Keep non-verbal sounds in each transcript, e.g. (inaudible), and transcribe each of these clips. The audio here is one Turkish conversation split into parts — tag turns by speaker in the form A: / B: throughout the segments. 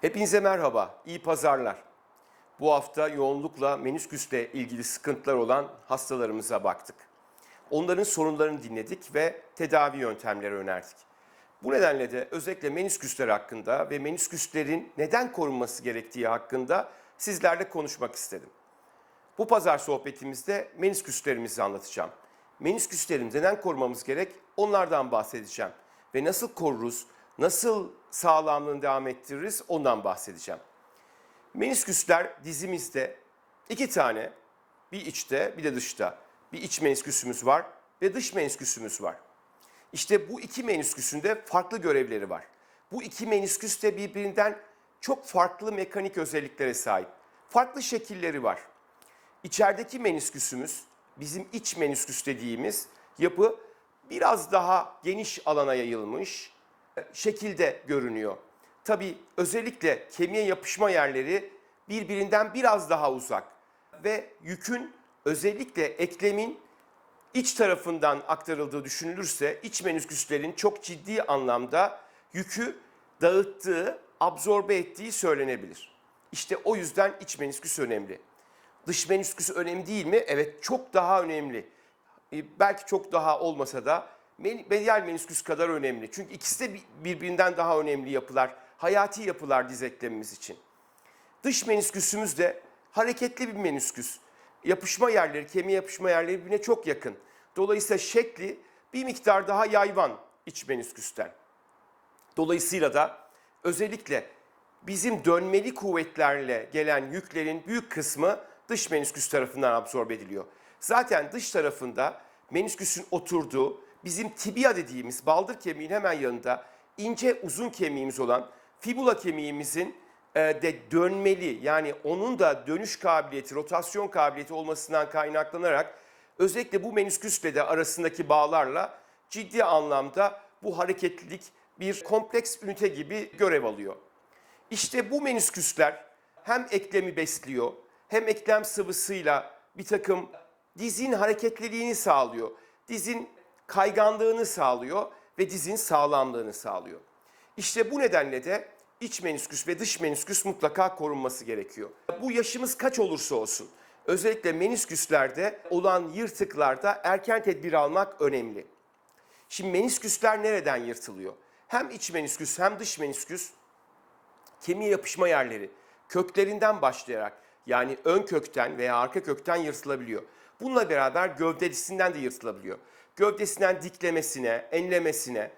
A: Hepinize merhaba, iyi pazarlar. Bu hafta yoğunlukla menisküsle ilgili sıkıntılar olan hastalarımıza baktık. Onların sorunlarını dinledik ve tedavi yöntemleri önerdik. Bu nedenle de özellikle menisküsler hakkında ve menisküslerin neden korunması gerektiği hakkında sizlerle konuşmak istedim. Bu pazar sohbetimizde menisküslerimizi anlatacağım. Menisküslerimizi neden korumamız gerek onlardan bahsedeceğim. Ve nasıl koruruz, nasıl sağlamlığını devam ettiririz ondan bahsedeceğim. Menisküsler dizimizde iki tane, bir içte bir de dışta. Bir iç menisküsümüz var ve dış menisküsümüz var. İşte bu iki menisküsünde farklı görevleri var. Bu iki menisküs de birbirinden çok farklı mekanik özelliklere sahip. Farklı şekilleri var. İçerideki menisküsümüz, bizim iç menisküs dediğimiz yapı biraz daha geniş alana yayılmış şekilde görünüyor. Tabii özellikle kemiğe yapışma yerleri birbirinden biraz daha uzak ve yükün özellikle eklemin iç tarafından aktarıldığı düşünülürse iç menisküslerin çok ciddi anlamda yükü dağıttığı, absorbe ettiği söylenebilir. İşte o yüzden iç menisküs önemli. Dış menisküs önemli değil mi? Evet çok daha önemli. E, Belki çok daha olmasa da medial menisküs kadar önemli. Çünkü ikisi de bi- birbirinden daha önemli yapılar. Hayati yapılar diz eklemimiz için. Dış menisküsümüz de hareketli bir menisküs. Yapışma yerleri, kemiğe yapışma yerleri birbirine çok yakın. Dolayısıyla şekli bir miktar daha yayvan iç menisküsten. Dolayısıyla da özellikle bizim dönmeli kuvvetlerle gelen yüklerin büyük kısmı dış menisküs tarafından absorbe ediliyor. Zaten dış tarafında menisküsün oturduğu bizim tibia dediğimiz baldır kemiğin hemen yanında ince uzun kemiğimiz olan fibula kemiğimizin e, de dönmeli yani onun da dönüş kabiliyeti, rotasyon kabiliyeti olmasından kaynaklanarak özellikle bu menisküsle de arasındaki bağlarla ciddi anlamda bu hareketlilik bir kompleks ünite gibi görev alıyor. İşte bu menisküsler hem eklemi besliyor hem eklem sıvısıyla bir takım dizin hareketliliğini sağlıyor. Dizin kayganlığını sağlıyor ve dizin sağlamlığını sağlıyor. İşte bu nedenle de iç menisküs ve dış menisküs mutlaka korunması gerekiyor. Bu yaşımız kaç olursa olsun özellikle menisküslerde olan yırtıklarda erken tedbir almak önemli. Şimdi menisküsler nereden yırtılıyor? Hem iç menisküs hem dış menisküs kemiğe yapışma yerleri köklerinden başlayarak yani ön kökten veya arka kökten yırtılabiliyor. Bununla beraber gövdesinden de yırtılabiliyor. Gövdesinden diklemesine, enlemesine,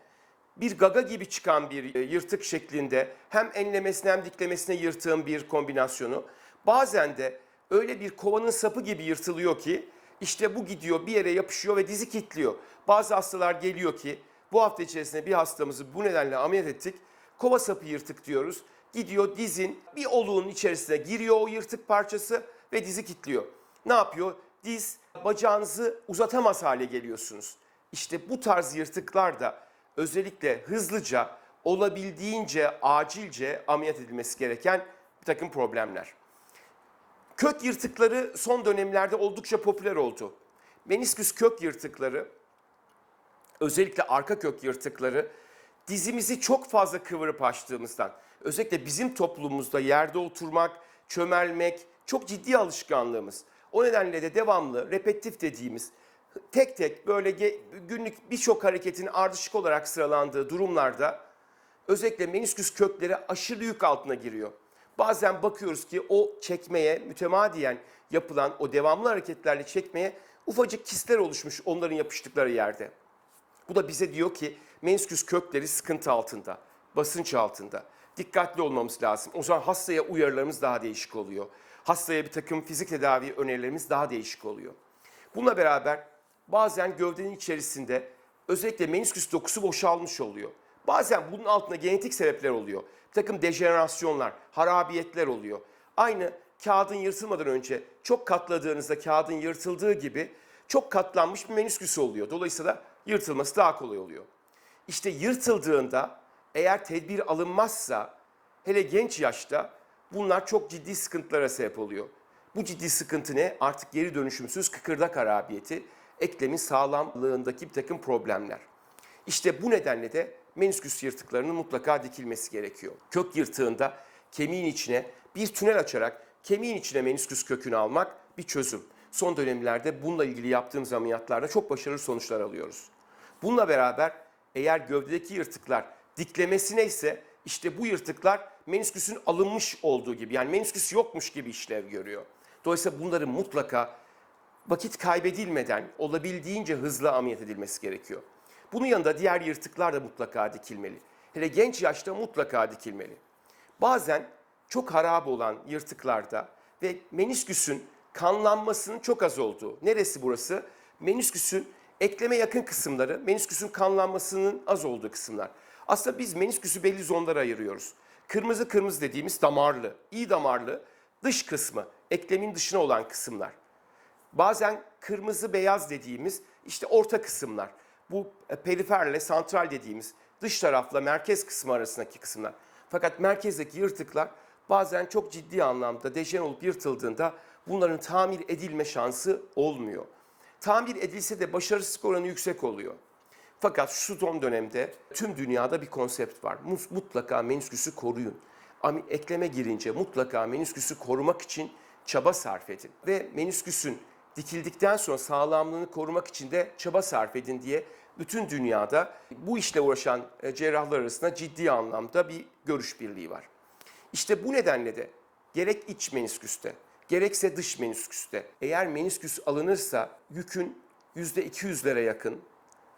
A: bir gaga gibi çıkan bir e, yırtık şeklinde hem enlemesine hem diklemesine yırtığın bir kombinasyonu. Bazen de öyle bir kovanın sapı gibi yırtılıyor ki işte bu gidiyor bir yere yapışıyor ve dizi kilitliyor. Bazı hastalar geliyor ki bu hafta içerisinde bir hastamızı bu nedenle ameliyat ettik. Kova sapı yırtık diyoruz. Gidiyor dizin bir oluğun içerisine giriyor o yırtık parçası ve dizi kilitliyor. Ne yapıyor? Diz bacağınızı uzatamaz hale geliyorsunuz. İşte bu tarz yırtıklar da özellikle hızlıca olabildiğince acilce ameliyat edilmesi gereken bir takım problemler. Kök yırtıkları son dönemlerde oldukça popüler oldu. Menisküs kök yırtıkları, özellikle arka kök yırtıkları dizimizi çok fazla kıvırıp açtığımızdan, özellikle bizim toplumumuzda yerde oturmak, çömelmek çok ciddi alışkanlığımız. O nedenle de devamlı, repetitif dediğimiz tek tek böyle günlük birçok hareketin ardışık olarak sıralandığı durumlarda özellikle menisküs kökleri aşırı yük altına giriyor. Bazen bakıyoruz ki o çekmeye mütemadiyen yapılan o devamlı hareketlerle çekmeye ufacık kistler oluşmuş onların yapıştıkları yerde. Bu da bize diyor ki menisküs kökleri sıkıntı altında, basınç altında. Dikkatli olmamız lazım. O zaman hastaya uyarılarımız daha değişik oluyor. Hastaya bir takım fizik tedavi önerilerimiz daha değişik oluyor. Bununla beraber bazen gövdenin içerisinde özellikle menisküs dokusu boşalmış oluyor. Bazen bunun altında genetik sebepler oluyor. Bir takım dejenerasyonlar, harabiyetler oluyor. Aynı kağıdın yırtılmadan önce çok katladığınızda kağıdın yırtıldığı gibi çok katlanmış bir menisküs oluyor. Dolayısıyla yırtılması daha kolay oluyor. İşte yırtıldığında eğer tedbir alınmazsa hele genç yaşta bunlar çok ciddi sıkıntılara sebep oluyor. Bu ciddi sıkıntı ne? Artık geri dönüşümsüz kıkırdak harabiyeti, eklemin sağlamlığındaki bir takım problemler. İşte bu nedenle de menisküs yırtıklarının mutlaka dikilmesi gerekiyor. Kök yırtığında kemiğin içine bir tünel açarak kemiğin içine menisküs kökünü almak bir çözüm. Son dönemlerde bununla ilgili yaptığımız ameliyatlarda çok başarılı sonuçlar alıyoruz. Bununla beraber eğer gövdedeki yırtıklar diklemesine ise işte bu yırtıklar menisküsün alınmış olduğu gibi yani menisküs yokmuş gibi işlev görüyor. Dolayısıyla bunların mutlaka vakit kaybedilmeden olabildiğince hızlı ameliyat edilmesi gerekiyor. Bunun yanında diğer yırtıklar da mutlaka dikilmeli. Hele genç yaşta mutlaka dikilmeli. Bazen çok harap olan yırtıklarda ve menisküsün kanlanmasının çok az olduğu. Neresi burası? Menisküsün ekleme yakın kısımları, menisküsün kanlanmasının az olduğu kısımlar. Aslında biz menisküsü belli zonlara ayırıyoruz. Kırmızı kırmızı dediğimiz damarlı, iyi damarlı dış kısmı, eklemin dışına olan kısımlar. Bazen kırmızı beyaz dediğimiz işte orta kısımlar. Bu e, periferle santral dediğimiz dış tarafla merkez kısmı arasındaki kısımlar. Fakat merkezdeki yırtıklar bazen çok ciddi anlamda dejen olup yırtıldığında bunların tamir edilme şansı olmuyor. Tamir edilse de başarısızlık oranı yüksek oluyor. Fakat şu son dönemde tüm dünyada bir konsept var. Mutlaka menisküsü koruyun. Ekleme girince mutlaka menisküsü korumak için çaba sarf edin. Ve menisküsün dikildikten sonra sağlamlığını korumak için de çaba sarf edin diye bütün dünyada bu işle uğraşan e, cerrahlar arasında ciddi anlamda bir görüş birliği var. İşte bu nedenle de gerek iç menisküste gerekse dış menisküste eğer menisküs alınırsa yükün %200'lere yakın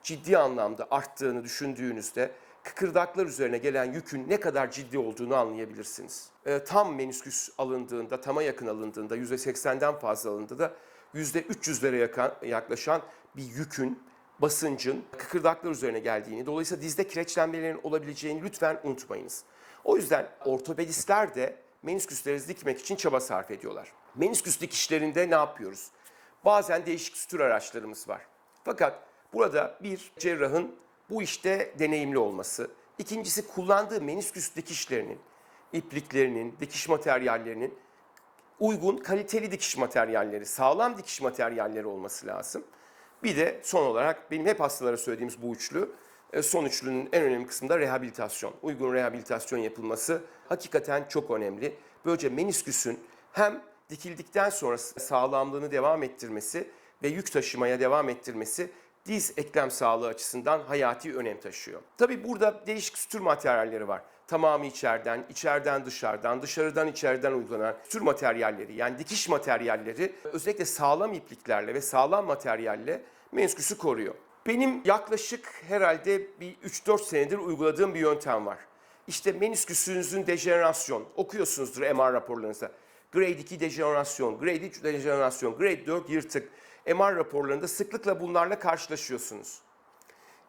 A: ciddi anlamda arttığını düşündüğünüzde kıkırdaklar üzerine gelen yükün ne kadar ciddi olduğunu anlayabilirsiniz. Ee, tam menisküs alındığında, tama yakın alındığında, %80'den fazla alındığında %300'lere yakan- yaklaşan bir yükün, basıncın kıkırdaklar üzerine geldiğini, dolayısıyla dizde kireçlenmelerin olabileceğini lütfen unutmayınız. O yüzden ortopedistler de menisküsleri dikmek için çaba sarf ediyorlar. Menisküs dikişlerinde ne yapıyoruz? Bazen değişik sütür araçlarımız var. Fakat burada bir cerrahın bu işte deneyimli olması, ikincisi kullandığı menisküs dikişlerinin, ipliklerinin, dikiş materyallerinin uygun, kaliteli dikiş materyalleri, sağlam dikiş materyalleri olması lazım. Bir de son olarak benim hep hastalara söylediğimiz bu üçlü, e, son üçlünün en önemli kısmı da rehabilitasyon. Uygun rehabilitasyon yapılması hakikaten çok önemli. Böylece menisküsün hem dikildikten sonra sağlamlığını devam ettirmesi ve yük taşımaya devam ettirmesi diz eklem sağlığı açısından hayati önem taşıyor. Tabii burada değişik sütür materyalleri var. Tamamı içeriden, içeriden dışarıdan, dışarıdan içeriden uygulanan sütür materyalleri yani dikiş materyalleri özellikle sağlam ipliklerle ve sağlam materyalle menisküsü koruyor. Benim yaklaşık herhalde bir 3-4 senedir uyguladığım bir yöntem var. İşte menisküsünüzün dejenerasyon, okuyorsunuzdur MR raporlarınızda. Grade 2 dejenerasyon, Grade 3 dejenerasyon, Grade 4 yırtık. MR raporlarında sıklıkla bunlarla karşılaşıyorsunuz.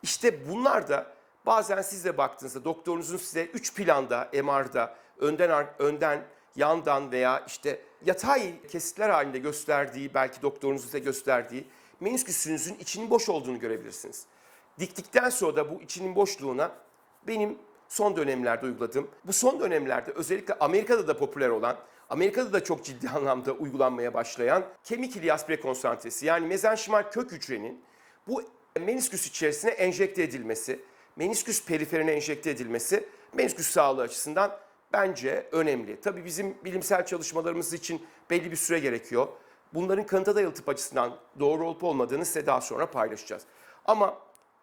A: İşte bunlar da bazen siz de baktığınızda doktorunuzun size 3 planda MR'da önden önden yandan veya işte yatay kesitler halinde gösterdiği belki doktorunuzun size gösterdiği menisküsünüzün içinin boş olduğunu görebilirsiniz. Diktikten sonra da bu içinin boşluğuna benim son dönemlerde uyguladığım, bu son dönemlerde özellikle Amerika'da da popüler olan, Amerika'da da çok ciddi (laughs) anlamda uygulanmaya başlayan kemik ilyas prekonsantresi yani mezenşimal kök hücrenin bu menisküs içerisine enjekte edilmesi, menisküs periferine enjekte edilmesi menisküs sağlığı açısından bence önemli. Tabii bizim bilimsel çalışmalarımız için belli bir süre gerekiyor. Bunların kanıta dayalı tıp açısından doğru olup olmadığını size daha sonra paylaşacağız. Ama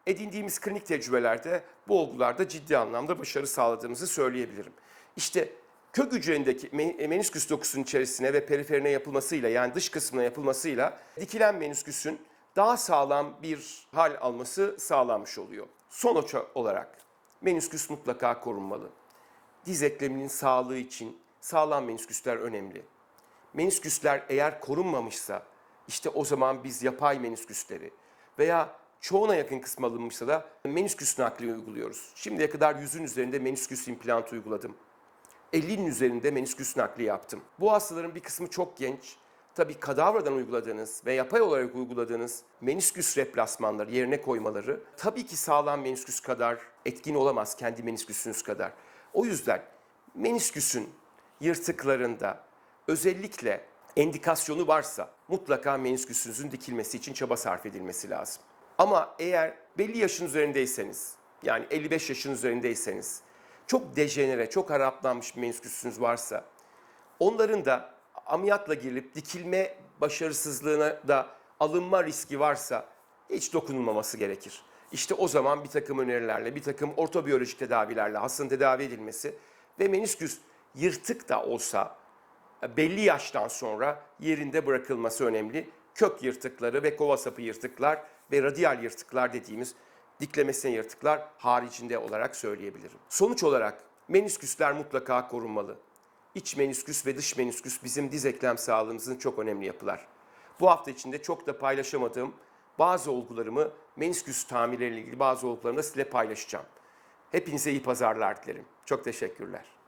A: edindiğimiz klinik tecrübelerde bu olgularda ciddi anlamda başarı sağladığımızı söyleyebilirim. İşte kök hücreindeki men- menisküs dokusunun içerisine ve periferine yapılmasıyla yani dış kısmına yapılmasıyla dikilen menisküsün daha sağlam bir hal alması sağlanmış oluyor. Sonuç olarak menisküs mutlaka korunmalı. Diz ekleminin sağlığı için sağlam menisküsler önemli. Menisküsler eğer korunmamışsa işte o zaman biz yapay menisküsleri veya çoğuna yakın kısmı alınmışsa da menisküs nakli uyguluyoruz. Şimdiye kadar yüzün üzerinde menisküs implantı uyguladım. 50'nin üzerinde menisküs nakli yaptım. Bu hastaların bir kısmı çok genç. Tabii kadavradan uyguladığınız ve yapay olarak uyguladığınız menisküs replasmanları yerine koymaları tabii ki sağlam menisküs kadar etkin olamaz kendi menisküsünüz kadar. O yüzden menisküsün yırtıklarında özellikle endikasyonu varsa mutlaka menisküsünüzün dikilmesi için çaba sarf edilmesi lazım. Ama eğer belli yaşın üzerindeyseniz yani 55 yaşın üzerindeyseniz çok dejenere, çok haraplanmış bir menisküsünüz varsa onların da ameliyatla girilip dikilme başarısızlığına da alınma riski varsa hiç dokunulmaması gerekir. İşte o zaman bir takım önerilerle, bir takım ortobiyolojik tedavilerle hastanın tedavi edilmesi ve menisküs yırtık da olsa belli yaştan sonra yerinde bırakılması önemli. Kök yırtıkları ve kova sapı yırtıklar ve radyal yırtıklar dediğimiz diklemesine yırtıklar haricinde olarak söyleyebilirim. Sonuç olarak menisküsler mutlaka korunmalı. İç menisküs ve dış menisküs bizim diz eklem sağlığımızın çok önemli yapılar. Bu hafta içinde çok da paylaşamadığım bazı olgularımı menisküs tamirleriyle ilgili bazı olgularımı da sizinle paylaşacağım. Hepinize iyi pazarlar dilerim. Çok teşekkürler.